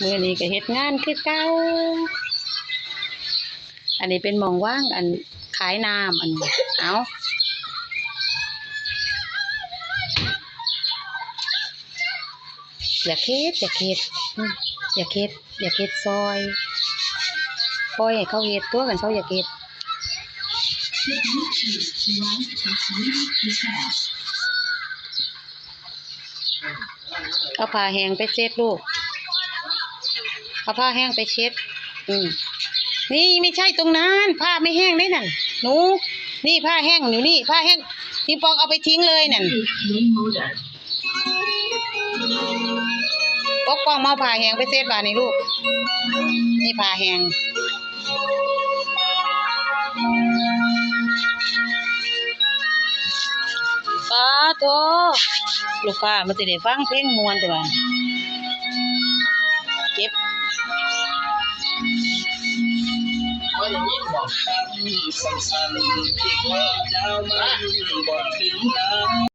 มือนี้ก็เฮ็ดงานคือเก่าอันนี้เป็นมองว่างอันขายน้ำอันเอาอย่าเฮ็ดอย่าเฮ็ดอย่าเฮ็ดอย่าเฮ็ดซอยปล่อยให้เขาเฮ็ดตัวกันเขาอย่าเฮ็ดเอาผ้าแห้งไปเช็ดลูก เอาผ้าแห้งไปเช็ด อืมนี่ไม่ใช่ตรงนั้น ผ้าไม่แห้งได้นั่นหนู นี่ผ้าแห้งอยู่นี่ ผ้าแห้งพี่ปองเอาไปทิ้งเลยนั่นปกป้องมาเอผ้าแห้งไปเช็ดบานนี่ลูก นี่ผ้าแห้งป้าโทลูกค้ามันจะได้ฟังเพลงมวนแต่ว่า ว่าอย่างนี้บอกสั้นๆที่ความยาวมันบอกถึงน้ำ